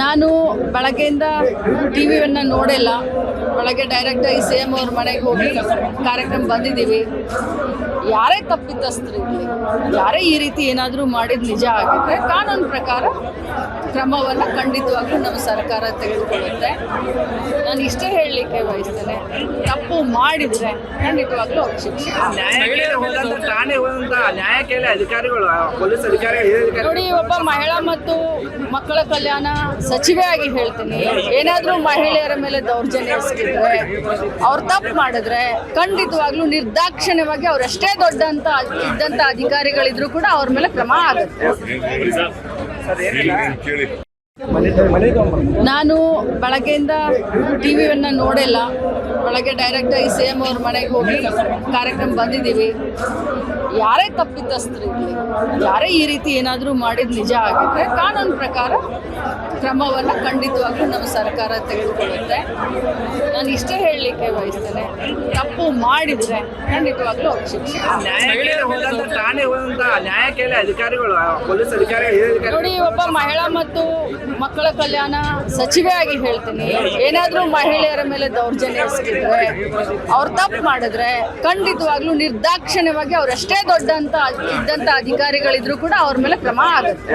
ನಾನು ಬೆಳಗ್ಗೆಯಿಂದ ಟಿ ವಿಯನ್ನು ನೋಡಿಲ್ಲ ಬೆಳಗ್ಗೆ ಡೈರೆಕ್ಟಾಗಿ ಸಿ ಎಂ ಅವ್ರ ಮನೆಗೆ ಹೋಗಿ ಕಾರ್ಯಕ್ರಮ ಬಂದಿದ್ದೀವಿ. ಯಾರೇ ತಪ್ಪಿತಸ್ಥರು ಇರಲಿ ಯಾರೇ ಈ ರೀತಿ ಏನಾದರೂ ಮಾಡಿದ ನಿಜ ಆಗಿದ್ರೆ ಕಾನೂನು ಪ್ರಕಾರ ಕ್ರಮವನ್ನು ಖಂಡಿತವಾಗ್ಲೂ ನಮ್ಮ ಸರ್ಕಾರ ತೆಗೆದುಕೊಳ್ಳುತ್ತೆ. ನಾನು ಇಷ್ಟೇ ಹೇಳಲಿಕ್ಕೆ ಬಯಸ್ತೇನೆ ತಪ್ಪು ಮಾಡಿದರೆ ಖಂಡಿತವಾಗ್ಲೂ ಅವ್ರಿಗೆ ಶಿಕ್ಷೆ ನೋಡಿ ಒಬ್ಬ ಮಹಿಳಾ ಮತ್ತು ಮಕ್ಕಳ ಕಲ್ಯಾಣ ಸಚಿವೆಯಾಗಿ ಹೇಳ್ತೀನಿ. ಏನಾದರೂ ಮಹಿಳೆಯರ ಮೇಲೆ ದೌರ್ಜನ್ಯ ಎಸಗಿದ್ರೆ, ಅವ್ರು ತಪ್ಪು ಮಾಡಿದ್ರೆ ಖಂಡಿತವಾಗ್ಲೂ ನಿರ್ದಾಕ್ಷಿಣ್ಯವಾಗಿ ಅವರಷ್ಟೇ ದೊಡ್ಡ ಅಂತ ಇದ್ದಂಥ ಅಧಿಕಾರಿಗಳಿದ್ರು ಕೂಡ ಅವ್ರ ಮೇಲೆ ಕ್ರಮ ಆಗುತ್ತೆ. ನಾನು ಬೆಳಗ್ಗೆಯಿಂದ ಟಿ ವಿಯನ್ನು ನೋಡಿಲ್ಲ. ಬೆಳಗ್ಗೆ ಡೈರೆಕ್ಟಾಗಿ ಸಿ ಎಂ ಅವ್ರ ಮನೆಗೆ ಹೋಗಿ ಕಾರ್ಯಕ್ರಮ ಬಂದಿದ್ದೀವಿ. ಯಾರೇ ತಪ್ಪಿತಸ್ಥರು ಯಾರೇ ಈ ರೀತಿ ಏನಾದರೂ ಮಾಡಿದ ನಿಜ ಆಗಿದ್ರೆ ಕಾನೂನು ಪ್ರಕಾರ ಕ್ರಮವನ್ನು ಖಂಡಿತವಾಗ್ಲೂ ನಮ್ಮ ಸರ್ಕಾರ ತೆಗೆದುಕೊಳ್ಳುತ್ತೆ. ನಾನು ಇಷ್ಟೇ ಹೇಳಲಿಕ್ಕೆ ಬಯಸ್ತೇನೆ ತಪ್ಪು ಮಾಡಿದರೆ ಖಂಡಿತವಾಗ್ಲೂ ಶಿಕ್ಷೆ ನ್ಯಾಯಾಲಯ ಅಧಿಕಾರಿಗಳು ಪೊಲೀಸ್ ಅಧಿಕಾರಿಗಳು ನೋಡಿ ಒಬ್ಬ ಮಹಿಳಾ ಮತ್ತು ಮಕ್ಕಳ ಕಲ್ಯಾಣ ಸಚಿವೆ ಆಗಿ ಹೇಳ್ತೀನಿ. ಏನಾದರೂ ಮಹಿಳೆಯರ ಮೇಲೆ ದೌರ್ಜನ್ಯ ಎಸಗಿದ್ರೆ ಅವ್ರು ತಪ್ಪು ಮಾಡಿದ್ರೆ ಖಂಡಿತವಾಗ್ಲೂ ನಿರ್ದಾಕ್ಷಿಣ್ಯವಾಗಿ ಅವರೆಷ್ಟೇ ದೊಡ್ಡ ಅಂತ ಇದ್ದಂತ ಅಧಿಕಾರಿಗಳಿದ್ರು ಕೂಡ ಅವ್ರ ಮೇಲೆ ಕ್ರಮ ಆಗುತ್ತೆ.